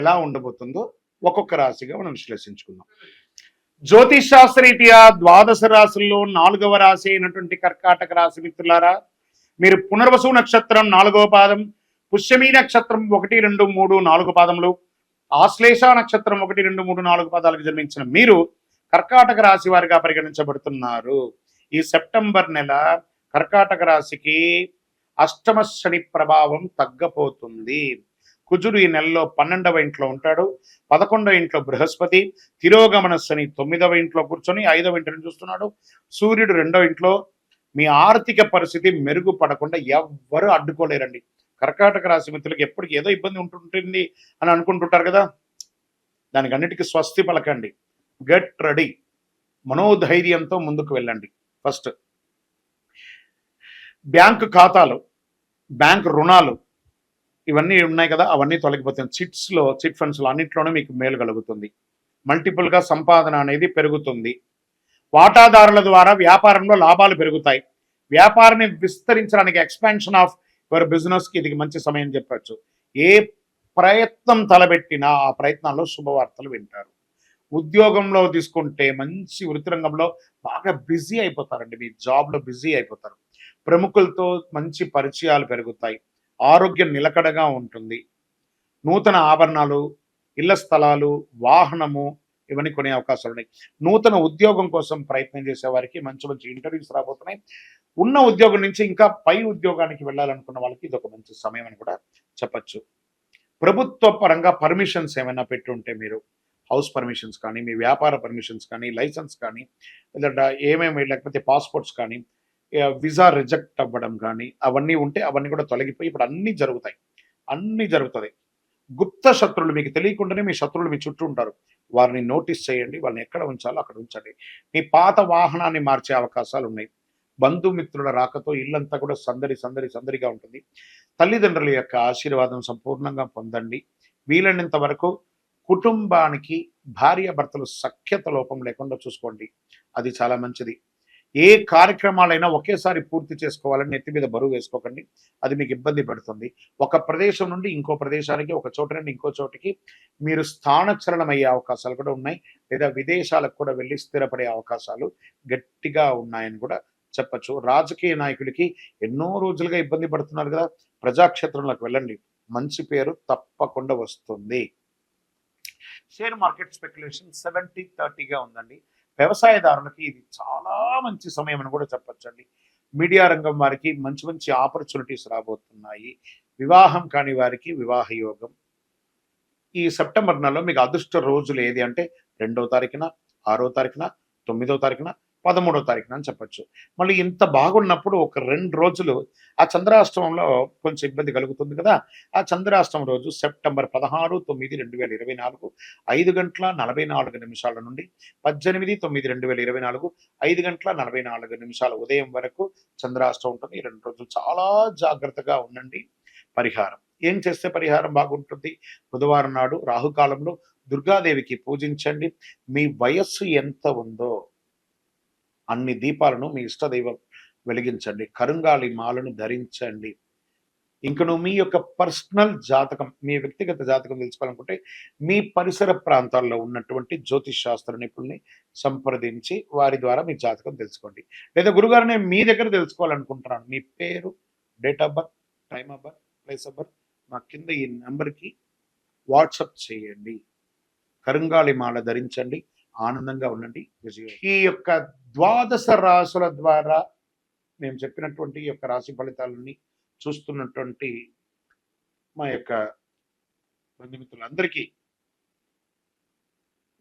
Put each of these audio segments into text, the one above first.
ఎలా ఉండబోతుందో ఒక్కొక్క రాశిగా మనం విశ్లేషించుకుందాం. జ్యోతిష్ శాస్త్రరీత్యా ద్వాదశ రాశుల్లో నాలుగవ రాశి అయినటువంటి కర్కాటక రాశి మిత్రులారా మీరు పునర్వసు నక్షత్రం నాలుగవ పాదం పుష్యమీ నక్షత్రం ఒకటి రెండు మూడు నాలుగు పాదములు ఆశ్లేష నక్షత్రం ఒకటి రెండు మూడు నాలుగు పాదాలకు జన్మించిన మీరు కర్కాటక రాశి వారిగా పరిగణించబడుతున్నారు. ఈ సెప్టెంబర్ నెల కర్కాటక రాశికి అష్టమ శని ప్రభావం తగ్గపోతుంది. కుజుడు ఈ నెలలో పన్నెండవ ఇంట్లో ఉంటాడు. పదకొండవ ఇంట్లో బృహస్పతి. తిరోగమన శని తొమ్మిదవ ఇంట్లో కూర్చొని ఐదవ ఇంటిని చూస్తున్నాడు. సూర్యుడు రెండవ ఇంట్లో. మీ ఆర్థిక పరిస్థితి మెరుగుపడకుండా ఎవ్వరూ అడ్డుకోలేరండి. కర్కాటక రాశి మిత్రులకు ఎప్పటికీ ఏదో ఇబ్బంది ఉంటుంటుంది అని అనుకుంటుంటారు కదా. దానికి అన్నిటికీ స్వస్తి పలకండి. Get ready. మనోధైర్యంతో ముందుకు వెళ్ళండి. ఫస్ట్. బ్యాంకు ఖాతాలు బ్యాంక్ రుణాలు ఇవన్నీ ఉన్నాయి కదా అవన్నీ తొలగిపోతాయి. చిట్స్లో చిట్ ఫండ్స్లో అన్నింటిలోనూ మీకు మేలు కలుగుతుంది. మల్టిపుల్గా సంపాదన అనేది పెరుగుతుంది. వాటాదారుల ద్వారా వ్యాపారంలో లాభాలు పెరుగుతాయి. వ్యాపారాన్ని విస్తరించడానికి ఎక్స్పాన్షన్ ఆఫ్ యువర్ బిజినెస్కి ఇది మంచి సమయం చెప్పచ్చు. ఏ ప్రయత్నం తలబెట్టినా ఆ ప్రయత్నాల్లో శుభవార్తలు వింటారు. ఉద్యోగంలో తీసుకుంటే మంచి వృత్తి రంగంలో బాగా బిజీ అయిపోతారండి. మీ జాబ్లో బిజీ అయిపోతారు. ప్రముఖులతో మంచి పరిచయాలు పెరుగుతాయి. ఆరోగ్యం నిలకడగా ఉంటుంది. నూతన ఆభరణాలు ఇళ్ళ స్థలాలు వాహనము ఇవన్నీ కొనే అవకాశాలు ఉన్నాయి. నూతన ఉద్యోగం కోసం ప్రయత్నం చేసే వారికి మంచి మంచి ఇంటర్వ్యూస్ రాబోతున్నాయి. ఉన్న ఉద్యోగం నుంచి ఇంకా పై ఉద్యోగానికి వెళ్ళాలనుకున్న వాళ్ళకి ఇది ఒక మంచి సమయం అని కూడా చెప్పచ్చు. ప్రభుత్వ పరంగా పర్మిషన్స్ ఏమైనా పెట్టుంటే మీరు హౌస్ పర్మిషన్స్ కానీ మీ వ్యాపార పర్మిషన్స్ కానీ లైసెన్స్ కానీ లేదా ఏమేమి లేకపోతే పాస్పోర్ట్స్ కానీ విజా రిజెక్ట్ అవ్వడం కానీ అవన్నీ ఉంటే అవన్నీ కూడా తొలగిపోయి ఇప్పుడు అన్నీ జరుగుతాయి. అన్నీ జరుగుతుంది గుప్త శత్రువులు మీకు తెలియకుండానే మీ శత్రువులు మీ చుట్టూ ఉంటారు. వారిని నోటీస్ చేయండి వాళ్ళని ఎక్కడ ఉంచాలో అక్కడ ఉంచండి. మీ పాత వాహనాన్ని మార్చే అవకాశాలు ఉన్నాయి. బంధుమిత్రుల రాకతో ఇల్లంతా కూడా సందడి సందడి సందడిగా ఉంటుంది. తల్లిదండ్రుల యొక్క ఆశీర్వాదం సంపూర్ణంగా పొందండి. వీలైనంత వరకు కుటుంబానికి భార్యాభర్తలు సఖ్యత లోపం లేకుండా చూసుకోండి. అది చాలా మంచిది. ఏ కార్యక్రమాలైనా ఒకేసారి పూర్తి చేసుకోవాలని నెత్తి మీద బరువు వేసుకోకండి. అది మీకు ఇబ్బంది పడుతుంది. ఒక ప్రదేశం నుండి ఇంకో ప్రదేశానికి ఒక చోట నుండి ఇంకో చోటికి మీరు స్థానచలనం అయ్యే అవకాశాలు కూడా ఉన్నాయి. లేదా విదేశాలకు కూడా వెళ్ళి స్థిరపడే అవకాశాలు గట్టిగా ఉన్నాయని కూడా చెప్పచ్చు. రాజకీయ నాయకులకి ఎన్నో రోజులుగా ఇబ్బంది పడుతున్నారు కదా. ప్రజాక్షేత్రంలోకి వెళ్ళండి. మంచి పేరు తప్పకుండా వస్తుంది. షేర్ మార్కెట్ స్పెక్యులేషన్ సెవెంటీ థర్టీగా ఉందండి. వ్యవసాయదారులకి ఇది చాలా మంచి సమయం అని కూడా చెప్పచ్చండి. మీడియా రంగం వారికి మంచి మంచి ఆపర్చునిటీస్ రాబోతున్నాయి. వివాహం కాని వారికి వివాహ యోగం. ఈ సెప్టెంబర్ నెలలో మీకు అదృష్ట రోజులు ఏది అంటే రెండో తారీఖున ఆరో తారీఖున తొమ్మిదో తారీఖున పదమూడో తారీఖున అని చెప్పచ్చు. మళ్ళీ ఇంత బాగున్నప్పుడు ఒక రెండు రోజులు ఆ చంద్రాష్టమంలో కొంచెం ఇబ్బంది కలుగుతుంది కదా. ఆ చంద్రాష్టమం రోజు సెప్టెంబర్ పదహారు తొమ్మిది రెండు వేల ఇరవై నాలుగు ఐదు గంటల నలభై నాలుగు నిమిషాల నుండి పద్దెనిమిది తొమ్మిది రెండు వేల ఇరవై నాలుగు ఐదు గంటల నలభై నాలుగు నిమిషాల ఉదయం వరకు చంద్రాష్టం ఉంటుంది. ఈ రెండు రోజులు చాలా జాగ్రత్తగా ఉండండి. పరిహారం. ఏం చేస్తే పరిహారం బాగుంటుంది? బుధవారం నాడు రాహుకాలంలో దుర్గాదేవికి పూజించండి. మీ వయస్సు ఎంత ఉందో అన్ని దీపాలను మీ ఇష్టదైవం వెలిగించండి. కరుంగాలి మాలను ధరించండి. ఇంకను మీ యొక్క పర్సనల్ జాతకం మీ వ్యక్తిగత జాతకం తెలుసుకోవాలనుకుంటే మీ పరిసర ప్రాంతాల్లో ఉన్నటువంటి జ్యోతిష్ శాస్త్ర నిపుణుల్ని సంప్రదించి వారి ద్వారా మీ జాతకం తెలుసుకోండి. లేదా గురుగారు నేను మీ దగ్గర తెలుసుకోవాలనుకుంటున్నాను. మీ పేరు date of birth time of birth place of birth మా కింద ఈ నెంబర్కి వాట్సప్ చేయండి. కరుంగాళి మాల ధరించండి. ఆనందంగా ఉండండి. ఈ యొక్క ద్వాదశ రాసుల ద్వారా మేము చెప్పినటువంటి ఈ యొక్క రాశి ఫలితాలని చూస్తున్నటువంటి మా యొక్క బంధుమిత్రులందరికీ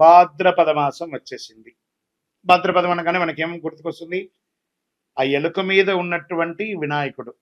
భాద్రపద మాసం వచ్చేసింది. భాద్రపదం అనగానే మనకేం గుర్తుకొస్తుంది? ఆ ఎలుక మీద ఉన్నటువంటి వినాయకుడు.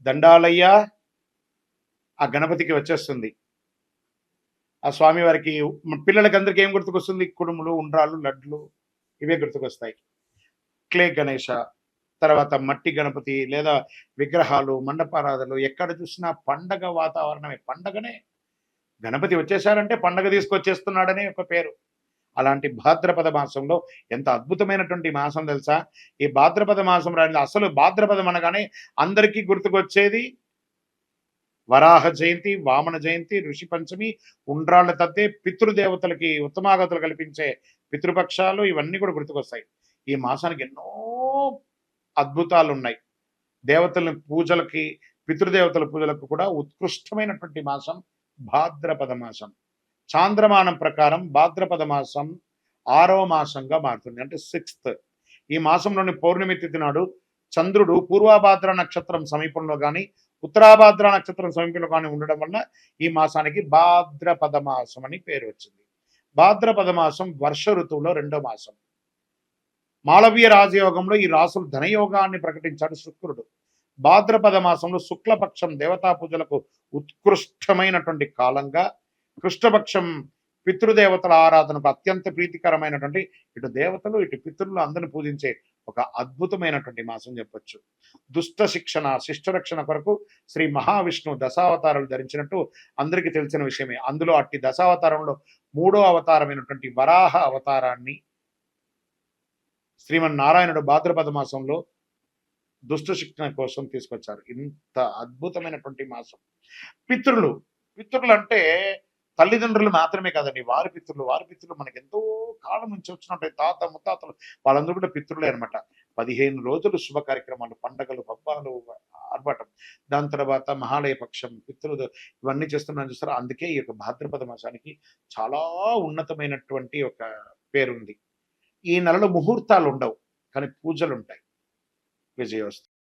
దండాలయ్య ఆ గణపతికి వచ్చేస్తుంది. ఆ స్వామి వారికి పిల్లలకి అందరికి ఏం గుర్తుకొస్తుంది? కుడుములు ఉండ్రాళ్ళు లడ్లు ఇవే గుర్తుకొస్తాయి. క్లే గణేష తర్వాత మట్టి గణపతి లేదా విగ్రహాలు మండపారాధలు ఎక్కడ చూసినా పండగ వాతావరణమే. పండగనే గణపతి వచ్చేసారంటే పండగ తీసుకొచ్చేస్తున్నాడనే ఒక పేరు. అలాంటి భాద్రపద మాసంలో ఎంత అద్భుతమైనటువంటి మాసం తెలుసా? ఈ భాద్రపద మాసం రాని అసలు భాద్రపదం అనగానే అందరికీ గుర్తుకొచ్చేది వరాహ జయంతి వామన జయంతి ఋషి పంచమి ఉండ్రాళ్ళ తద్దే పితృదేవతలకి ఉత్తమాగతులు కల్పించే పితృపక్షాలు ఇవన్నీ కూడా గుర్తుకొస్తాయి. ఈ మాసానికి ఎన్నో అద్భుతాలు ఉన్నాయి దేవతల పూజలకి పితృదేవతల పూజలకు కూడా ఉత్కృష్టమైనటువంటి మాసం భాద్రపద మాసం చాంద్రమానం ప్రకారం భాద్రపద మాసం ఆరవ మాసంగా మారుతుంది. అంటే సిక్స్త్. ఈ మాసంలోని పౌర్ణమి తిథి నాడు చంద్రుడు పూర్వభాద్ర నక్షత్రం సమీపంలో కానీ ఉత్తరాభాద్ర నక్షత్రం సమీపంలో కానీ ఉండడం వల్ల ఈ మాసానికి భాద్రపద మాసం అని పేరు వచ్చింది. భాద్రపద మాసం వర్ష ఋతువులో రెండో మాసం. మాళవీయ రాజయోగంలో ఈ రాసులు ధనయోగాన్ని ప్రకటించాడు శుక్రుడు. భాద్రపద మాసంలో శుక్లపక్షం దేవతా పూజలకు ఉత్కృష్టమైనటువంటి కాలంగా కృష్ణపక్షం పితృదేవతల ఆరాధనకు అత్యంత ప్రీతికరమైనటువంటి ఇటు దేవతలు ఇటు పితృలు అందరిని పూజించే ఒక అద్భుతమైనటువంటి మాసం చెప్పొచ్చు. దుష్ట శిక్షణ శిష్ట రక్షణ కొరకు శ్రీ మహావిష్ణు దశావతారాలు ధరించినట్టు అందరికీ తెలిసిన విషయమే. అందులో అట్టి దశావతారంలో మూడో అవతారమైనటువంటి వరాహ అవతారాన్ని శ్రీమన్నారాయణుడు భాద్రపద మాసంలో దుష్ట శిక్షణ కోసం తీసుకొచ్చారు. ఇంత అద్భుతమైనటువంటి మాసం. పితృలు పితృలు అంటే తల్లిదండ్రులు మాత్రమే కాదండి. వారి పితృలు వారి పితృలు మనకి ఎంతో కాలం నుంచి వచ్చినట్టు తాత ముత్తాతలు వాళ్ళందరూ కూడా పితృలే అనమాట పదిహేను రోజులు శుభ కార్యక్రమాలు పండగలు పబ్బాలు ఆర్భాటం. దాని తర్వాత మహాలయ పక్షం పితృలు ఇవన్నీ చేస్తున్నాను చూస్తారా. అందుకే ఈ యొక్క భాద్రపద మాసానికి చాలా ఉన్నతమైనటువంటి ఒక పేరుంది. ఈ నెలలో ముహూర్తాలు ఉండవు కానీ పూజలు ఉంటాయి Pues, qué